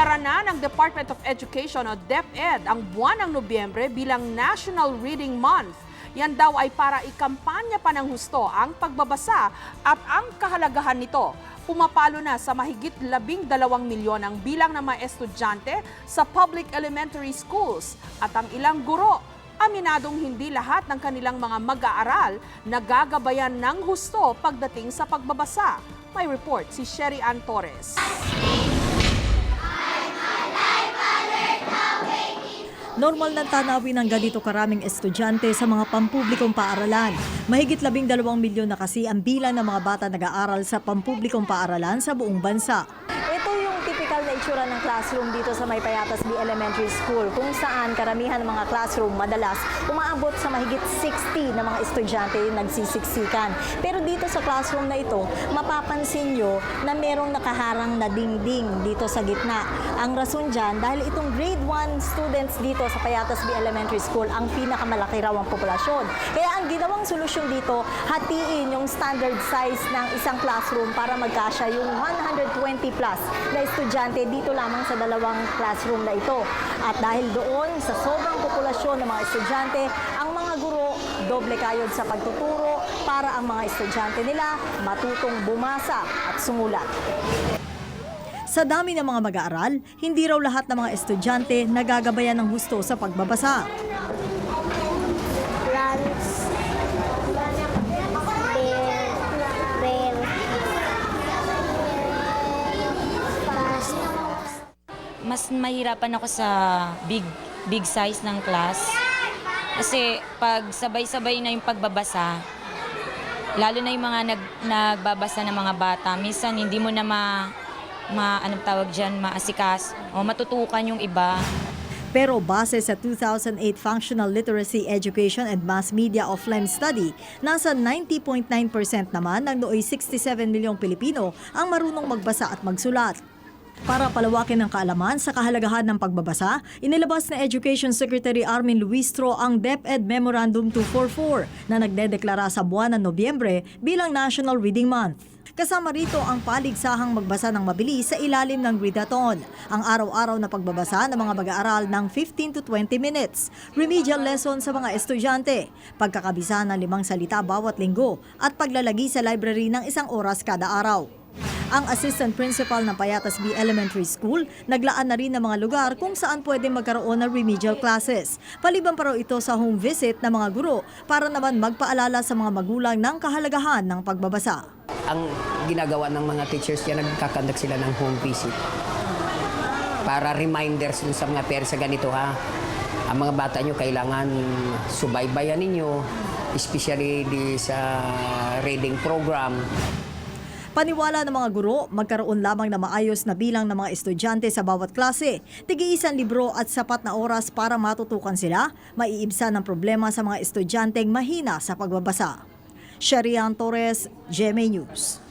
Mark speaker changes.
Speaker 1: Idineklara na ng Department of Education o DepEd ang buwan ng Nobyembre bilang National Reading Month. Yan daw ay para ikampanya pa ng husto ang pagbabasa at ang kahalagahan nito. Pumapalo na sa mahigit labing dalawang milyon ang bilang ng mga estudyante sa public elementary schools at ang ilang guro Aminadong hindi lahat ng kanilang mga mag-aaral nagagabayan ng husto pagdating sa pagbabasa. May report si Sherry Ann Torres.
Speaker 2: Normal na tanawin ng ganito karaming estudyante sa mga pampublikong paaralan. Mahigit labing dalawang milyon na kasi ang bilang ng mga bata nag-aaral sa pampublikong paaralan sa buong bansa. Ito yung typical na itsura ng classroom dito sa May Payatas B Elementary School kung saan karamihan ng mga classroom madalas umaabot sa mahigit 60 na mga estudyante yung nagsisiksikan. Pero dito sa classroom na ito, mapapansin nyo na merong nakaharang na dingding dito sa gitna. Ang rason dyan, dahil itong grade 1 students dito sa Payatas B Elementary School ang pinakamalaki raw ang populasyon. Kaya ang ginawang solusyon dito, hatiin yung standard size ng isang classroom para magkasya yung 120 plus na estudyante dito lamang sa dalawang classroom na ito. At dahil doon sa sobrang populasyon ng mga estudyante, ang mga guro doble kayod sa pagtuturo para ang mga estudyante nila matutong bumasa at sumulat. Sa dami ng mga mag-aaral, hindi raw lahat ng mga estudyante nagagabayan ng husto sa pagbabasa.
Speaker 3: Mas mahirapan ako sa big big size ng class. Kasi pag sabay-sabay na yung pagbabasa, lalo na yung mga nag, nagbabasa ng mga bata, minsan hindi mo na ma, ma anong tawag dyan, maasikas o matutukan yung iba.
Speaker 2: Pero base sa 2008 Functional Literacy Education and Mass Media of Lem Study, nasa 90.9% naman ng nooy 67 milyong Pilipino ang marunong magbasa at magsulat. Para palawakin ang kaalaman sa kahalagahan ng pagbabasa, inilabas na Education Secretary Armin Luistro ang DepEd Memorandum 244 na nagdedeklara sa buwan ng Nobyembre bilang National Reading Month. Kasama rito ang paligsahang magbasa ng mabilis sa ilalim ng readathon, ang araw-araw na pagbabasa ng mga mag-aaral ng 15 to 20 minutes, remedial lesson sa mga estudyante, pagkakabisa ng limang salita bawat linggo, at paglalagi sa library ng isang oras kada araw. Ang assistant principal ng Payatas B Elementary School, naglaan na rin ng mga lugar kung saan pwede magkaroon ng remedial classes. Paliban pa ito sa home visit ng mga guro para naman magpaalala sa mga magulang ng kahalagahan ng pagbabasa.
Speaker 4: ang ginagawa ng mga teachers yan, nagkakandak sila ng home visit. Para reminders dun sa mga parents sa ganito ha. Ang mga bata nyo kailangan subaybayan ninyo, especially di sa reading program.
Speaker 2: Paniwala ng mga guro, magkaroon lamang na maayos na bilang ng mga estudyante sa bawat klase, tigi-isang libro at sapat na oras para matutukan sila, maiibsan ang problema sa mga estudyanteng mahina sa pagbabasa. Sherian Torres, GMA News.